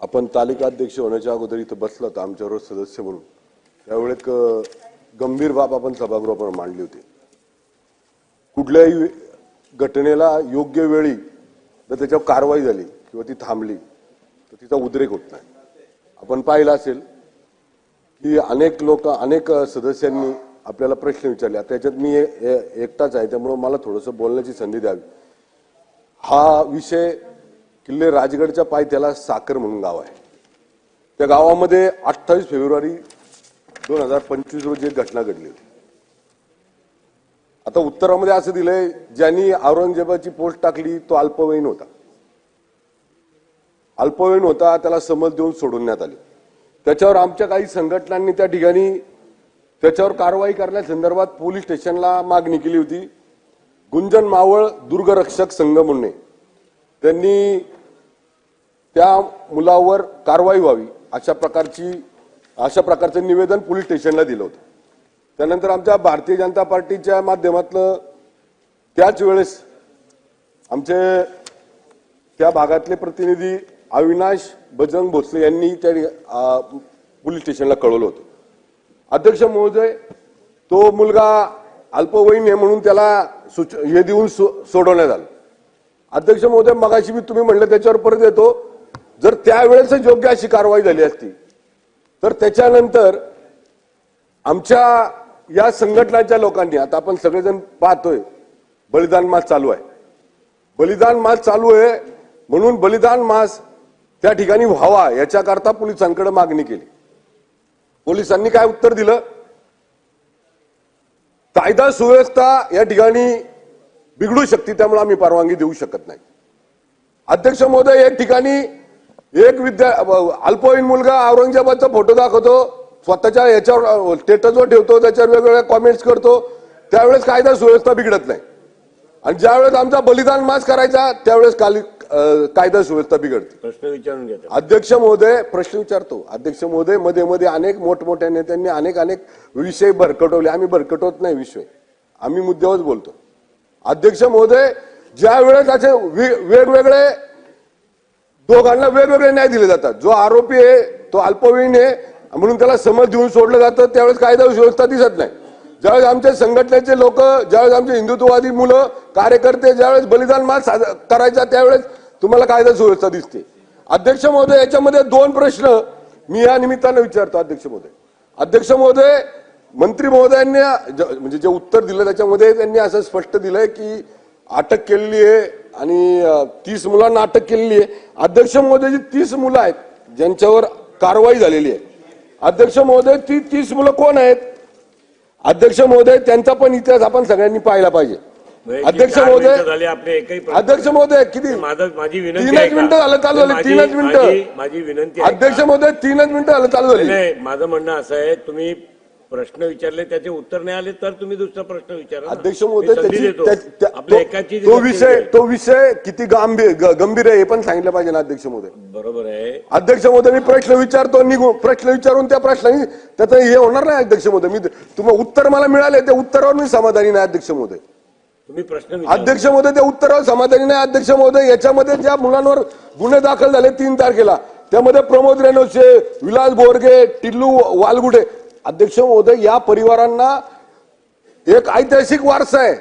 आपण तालिकाध्यक्ष होण्याच्या अगोदर इथं बसलं तर आमच्याबरोबर सदस्य म्हणून. त्यावेळी एक गंभीर बाब आपण सभागृहावर मांडली होती. कुठल्याही घटनेला योग्य वेळी जर त्याच्यावर कारवाई झाली किंवा ती थांबली तर तिचा उद्रेक होत नाही. आपण पाहिलं असेल की अनेक लोक अनेक सदस्यांनी आपल्याला प्रश्न विचारले. आता त्याच्यात मी एकटाच आहे त्यामुळं मला थोडंसं बोलण्याची संधी द्यावी. हा विषय किल्ले राजगडच्या पायथ्याला साखर म्हणून गाव आहे. त्या गावामध्ये अठ्ठावीस फेब्रुवारी दोन हजार पंचवीस रोजी एक घटना घडली होती. आता उत्तरामध्ये असं दिलंय ज्यांनी औरंगजेबाची पोस्ट टाकली तो अल्पवयीन होता. अल्पवयीन होता त्याला समज देऊन सोडवण्यात आली. त्याच्यावर आमच्या काही संघटनांनी त्या ठिकाणी त्याच्यावर कारवाई करण्यासंदर्भात पोलीस स्टेशनला मागणी केली होती. गुंजन मावळ दुर्गरक्षक संघ म्हणणे त्यांनी त्या मुलावर कारवाई व्हावी अशा प्रकारची अशा प्रकारचं निवेदन पोलीस स्टेशनला दिलं होतं. त्यानंतर आमच्या भारतीय जनता पार्टीच्या माध्यमातलं त्याच वेळेस आमचे त्या भागातले प्रतिनिधी अविनाश बजरंग भोसले यांनी त्या पोलीस स्टेशनला कळवलं होतं. अध्यक्ष महोदय तो मुलगा अल्पवयीन आहे म्हणून त्याला सूच हे देऊन सो- सोडवण्यात आलं. अध्यक्ष महोदय मगाशी मी तुम्ही म्हणलं त्याच्यावर परत येतो. जर त्यावेळेस योग्य अशी कारवाई झाली असती तर त्याच्यानंतर आमच्या या संघटनाच्या लोकांनी आता आपण सगळेजण पाहतोय बलिदान मास चालू आहे. बलिदान मास चालू आहे म्हणून बलिदान मास त्या ठिकाणी व्हावा याच्याकरता पोलिसांकडे मागणी केली. पोलिसांनी काय उत्तर दिलं? कायदा सुव्यवस्था या ठिकाणी बिघडू शकते त्यामुळे आम्ही परवानगी देऊ शकत नाही. अध्यक्ष महोदय या ठिकाणी एक विद्या अल्पवयीन मुलगा औरंगजेबाचा फोटो दाखवतो स्वतःच्या याच्यावर स्टेटसवर ठेवतो त्याच्यावर वेगवेगळ्या कॉमेंट्स करतो त्यावेळेस कायदा सुव्यवस्था बिघडत नाही. आणि ज्यावेळेस आमचा बलिदान मास करायचा त्यावेळेस काली कायदा सुव्यवस्था बिघडते. प्रश्न विचारून घेतो अध्यक्ष महोदय प्रश्न विचारतो. अध्यक्ष महोदयमध्ये मध्ये अनेक मोठमोठ्या नेत्यांनी अनेक अनेक विषय भरकटवले. आम्ही भरकटवत नाही विषय. आम्ही मुद्द्यावरच बोलतो. अध्यक्ष महोदय ज्या वेळेस असे वेगवेगळे दोघांना वेगवेगळे न्याय दिले जातात. जो आरोपी आहे तो अल्पवयीन आहे म्हणून त्याला समज देऊन सोडलं जातं त्यावेळेस कायदा व्यवस्था दिसत नाही. ज्यावेळेस आमच्या संघटनेचे लोक ज्यावेळेस आमचे हिंदुत्ववादी मुलं कार्यकर्ते ज्यावेळेस बलिदान माल साज- करायचा त्यावेळेस तुम्हाला कायदा सुव्यवस्था दिसते. अध्यक्ष महोदय याच्यामध्ये दोन प्रश्न मी या निमित्तानं विचारतो अध्यक्ष महोदय. अध्यक्ष महोदय मंत्री महोदयांनी म्हणजे जे उत्तर दिलं त्याच्यामध्ये त्यांनी असं स्पष्ट दिलंय की अटक केलेली आहे आणि तीस मुलांना अटक केलेली आहे अध्यक्ष महोदय जी तीस मुलं आहेत ज्यांच्यावर कारवाई झालेली आहे अध्यक्ष महोदय ती तीस मुलं कोण आहेत अध्यक्ष महोदय त्यांचा पण इतिहास आपण सगळ्यांनी पाहिला पाहिजे अध्यक्ष महोदय अध्यक्ष महोदय किती माझं तीनच? मिनिटं झालं चालू झाली, तीनच मिनिटं. माझी- विनंती अध्यक्ष? महोदय तीनच मिनिटं झालं चालू झाली माझं म्हणणं असं आहे तुम्ही प्रश्न विचारले त्याचे उत्तर नाही आले तर तुम्ही दुसरा प्रश्न विचारा. अध्यक्ष महोदय संधी त्याची देतो. त्या- त्या- आपल्या तो- एकाची तो विनंती विषय. तो विषय किती गंभीर ग- गंभीर आहे हे पण सांगितलं पाहिजे ना अध्यक्ष महोदय बरोबर आहे अध्यक्ष महोदय मी प्रश्न विचारतो निघू प्रश्न विचारून त्या प्रश्नाने त्याचं हे होणार नाही अध्यक्ष महोदय मी तुम्हाला उत्तर मला मिळाले त्या उत्तरावर मी समाधानी नाही अध्यक्ष महोदय तुम्ही प्रश्न विचारा. अध्यक्ष महोदय त्या उत्तरावर समाधानी नाही अध्यक्ष महोदय याच्यामध्ये ज्या मुलांवर गुन्हे दाखल झाले तीन तारखेला त्यामध्ये प्रमोद रेणोसे विलास बोरगे टिल्लू वालगुडे अध्यक्ष महोदय या परिवारांना एक ऐतिहासिक वारसा आहे.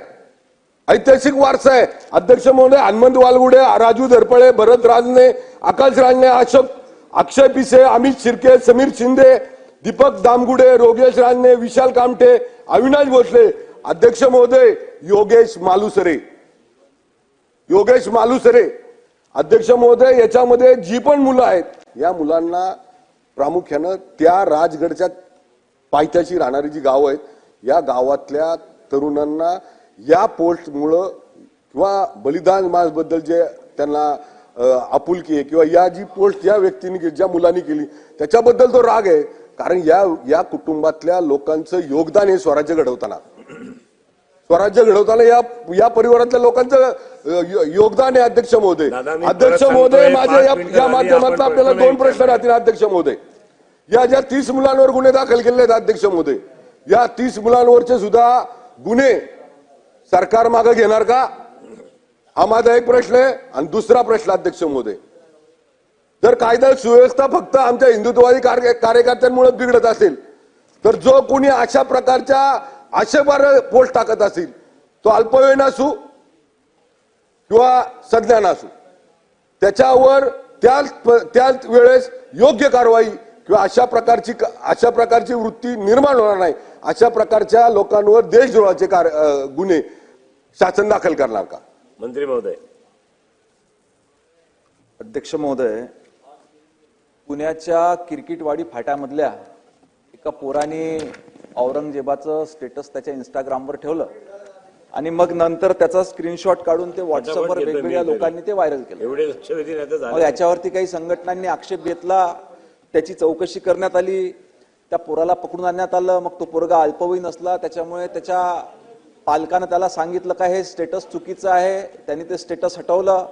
ऐतिहासिक वारसा आहे. अध्यक्ष महोदय हनुमंत वालगुडे राजू धरपळे भरत राजने आकाश राजने अशोक अक्षय पिसे अमित शिर्के समीर शिंदे दीपक दामगुडे रोगेश राजने विशाल कामटे अविनाश भोसले अध्यक्ष महोदय योगेश मालुसरे. योगेश मालुसरे. अध्यक्ष महोदय याच्यामध्ये जी पण मुलं आहेत या मुलांना प्रामुख्यानं त्या राजगडच्या पायथ्याशी राहणारी जी गावं आहेत या गावातल्या तरुणांना या पोस्टमुळं किंवा बलिदान मासबद्दल जे त्यांना आपुलकी आहे किंवा या जी पोस्ट या व्यक्तीने केली, ज्या मुलांनी केली त्याच्याबद्दल तो राग आहे. कारण या या कुटुंबातल्या लोकांचं योगदान आहे स्वराज्य घडवताना. स्वराज्य घडवताना या या परिवारातल्या लोकांचं योगदान आहे अध्यक्ष महोदय. अध्यक्ष महोदय माझ्या या माध्यमातून आपल्याला दोन प्रश्न राहतील अध्यक्ष महोदय. या ज्या तीस मुलांवर गुन्हे दाखल केले आहेत अध्यक्ष महोदय या तीस मुलांवरचे सुद्धा गुन्हे सरकार मागे घेणार का? हा माझा एक प्रश्न आहे आणि दुसरा प्रश्न अध्यक्ष महोदय जर कायदा सुव्यवस्था फक्त आमच्या हिंदुत्ववादी कार्य- कार्यकर्त्यांमुळे बिघडत असेल तर जो कोणी अशा प्रकारच्या आक्षेपार पोस्ट टाकत असेल तो अल्पवयीन असू किंवा सज्ञान असू त्याच्यावर त्याच त्याच वेळेस योग्य कारवाई किंवा अशा प्रकारची क- अशा प्रकारची वृत्ती निर्माण होणार नाही. अशा प्रकारच्या लोकांवर देशद्रोहाचे कार- गुन्हे शासन दाखल करणार का? मंत्री महोदय. अध्यक्ष महोदय पुण्याच्या किरकिटवाडी फाट्यामधल्या एका पोराने औरंगजेबाचं स्टेटस त्याच्या इंस्टाग्रामवर ठेवलं आणि मग नंतर त्याचा स्क्रीनशॉट काढून ते व्हॉट्सअपवर वेगवेगळ्या. लोकांनी ते व्हायरल केलं. याच्यावरती काही संघटनांनी आक्षेप घेतला? त्याची चौकशी करण्यात आली. त्या पोराला पकडून आणण्यात आलं. मग तो पोरगा अल्पवयीन असला त्याच्यामुळे त्याच्या पालकानं त्याला सांगितलं का हे स्टेटस चुकीचं आहे. त्यांनी ते स्टेटस हटवलं.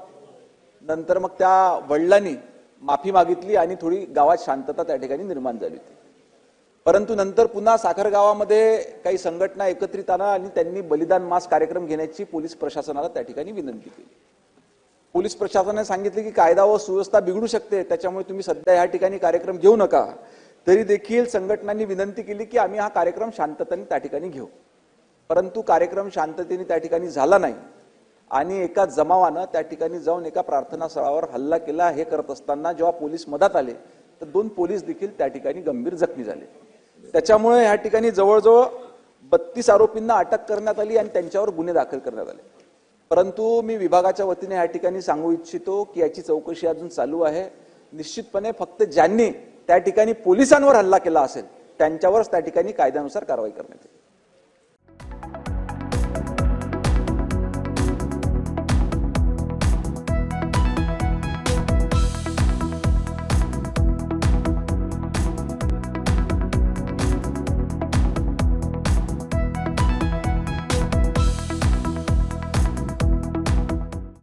नंतर मग त्या वडिलांनी माफी मागितली आणि थोडी गावात शांतता त्या ठिकाणी निर्माण झाली होती. परंतु नंतर पुन्हा साखर गावामध्ये काही संघटना एकत्रित आला आणि त्यांनी बलिदान मास कार्यक्रम घेण्याची पोलीस प्रशासनाला त्या ठिकाणी विनंती केली. पोलीस प्रशासनाने सांगितले की कायदा व सुव्यवस्था बिघडू शकते त्याच्यामुळे तुम्ही सध्या ह्या ठिकाणी कार्यक्रम घेऊ नका. तरी देखील संघटनांनी विनंती केली की आम्ही हा कार्यक्रम शांततेने त्या ठिकाणी घेऊ. परंतु कार्यक्रम शांततेने त्या ठिकाणी झाला नाही आणि एका जमावानं त्या ठिकाणी जाऊन एका प्रार्थना स्थळावर हल्ला केला हे करत असताना जेव्हा पोलीस मदत आले तर दोन पोलीस देखील त्या ठिकाणी गंभीर जखमी झाले. त्याच्यामुळे ह्या ठिकाणी जवळजवळ बत्तीस आरोपींना अटक करण्यात आली आणि त्यांच्यावर गुन्हे दाखल करण्यात आले. परंतु मी विभागाच्या वतीने या ठिकाणी सांगू इच्छितो की याची चौकशी अजून चालू आहे. निश्चितपणे फक्त ज्यांनी त्या ठिकाणी पोलिसांवर हल्ला केला असेल त्यांच्यावरच त्या ठिकाणी कायद्यानुसार कारवाई करण्यात येईल.